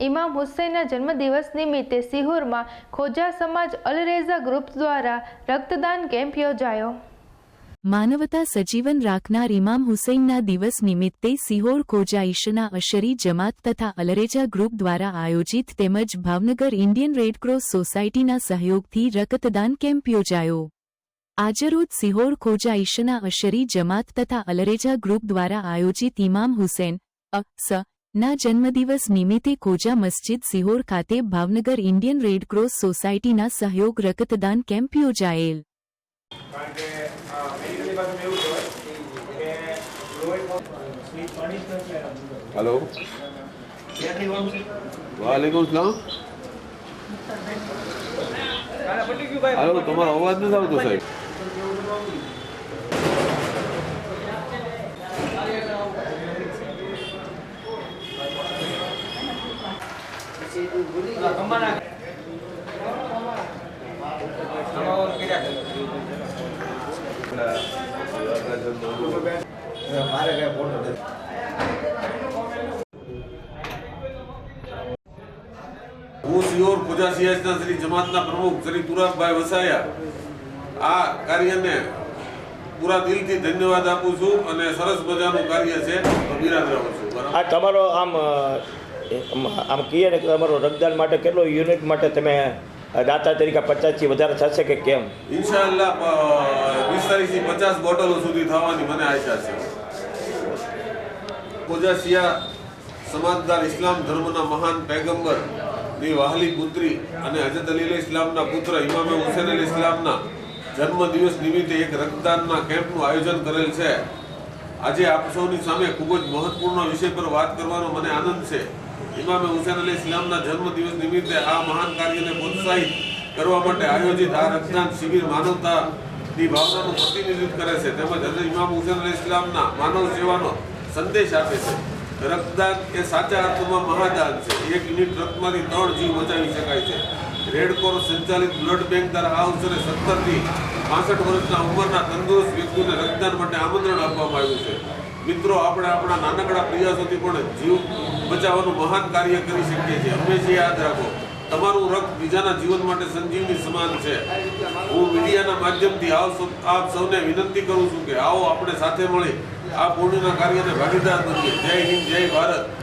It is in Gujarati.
ઇમામ હુસૈનના જન્મદિવસ નિમિત્તે સિહોરમાં ખોજા સમાજ અલરેઝા ગ્રુપ દ્વારા રક્તદાન કેમ્પ યોજાયો. માનવતા સજીવન રાખનાર ઇમામ હુસૈનના દિવસ નિમિત્તે સિહોર ખોજા ઈશના અશરી જમાત તથા અલરેજા ગ્રુપ દ્વારા આયોજિત તેમજ ભાવનગર ઇન્ડિયન રેડક્રોસ સોસાયટીના સહયોગથી રક્તદાન કેમ્પ યોજાયો. આજરોજ સિહોર ખોજા ઈશના અશરી જમાત તથા અલરેજા ગ્રુપ દ્વારા આયોજિત ઇમામ હુસૈન, અ, સ ના જન્મદિવસ નિમિત્તે કોજા મસ્જિદ સિહોર ખાતે ભાવનગર ઇન્ડિયન રેડક્રોસ સોસાયટીના સહયોગ રક્તદાન કેમ્પ યોજાયેલ. હેલો. વાલેકુમ સલામ. હેલો તમારો અવાજ નથી આવતો સાહેબ. મારે કઈ ખોજા સિયાસના શ્રી જમાતના પ્રમુખ શ્રી તુરાબભાઈ વસાયા. આ કાર્યને પૂરા દિલથી ધન્યવાદ આપું છું અને સરસ મજાનું કાર્ય છે. બિરાદ રહું છું. તમારો આમ આમ કહીએ ને તમારો રક્તદાન માટે કેટલો યુનિટ માટે તમે દાતા તરીકે પચાસથી વધારે થશે કે કેમ? ઇન્શાલ્લાહ પિસ્તાલીસથી પચાસ બોટલો સુધી થવાની મને આશા છે. ખોજા સમાજદાર ઇસ્લામ ધર્મના મહાન પેગમ્બરની વાહલી પુત્રી અને હજરત અલી ઇસ્લામના પુત્ર, ઇમામે હુસેન અલી ઇસ્લામના જન્મદિવસ નિમિત્તે એક રક્તદાનના કેમ્પનું આયોજન કરેલ છે. આજે આપ સૌની સામે ખૂબ જ મહત્વપૂર્ણ વિષય પર વાત કરવાનો મને આનંદ છે. ઇમામે હુસેન અલી ઇસ્લામના જન્મદિવસ નિમિત્તે આ મહાન કાર્યને પ્રોત્સાહિત કરવા માટે આયોજિત આ રક્તદાન શિબિર માનવતાની ભાવનાનું પ્રતિનિધિત્વ કરે છે. તેમજ હજરત ઇમામ હુસેન અલી ઇસ્લામના માનવ સેવાનો સંદેશ આપે છે. રક્તદાન એ સાચા અર્થમાં મહાદાન છે. એક યુનિટ રક્તમાંથી ત્રણ જીવ બચાવી શકાય છે. રેડ ક્રોસ સંચાલિત બ્લડ બેંક દ્વારા આ અવસરે સત્તરથી પાસઠ વર્ષના ઉંમરના તંદુરસ્ત વ્યક્તિઓને રક્તદાન માટે આમંત્રણ આપવામાં આવ્યું છે. મિત્રો, આપણે આપણા નાનકડા પ્રયાસોથી પણ જીવ બચાવવાનું મહાન કાર્ય કરી શકીએ છીએ. હંમેશા યાદ રાખો, તમારું રક્ત બીજાના જીવન માટે સંજીવની સમાન છે. હું મીડિયાના માધ્યમથી આપ સૌને વિનંતી કરું છું કે આવો આપણે સાથે મળી આ પુણ્યના કાર્યને ભાગીદાર બનીએ. જય હિન્દ, જય ભારત.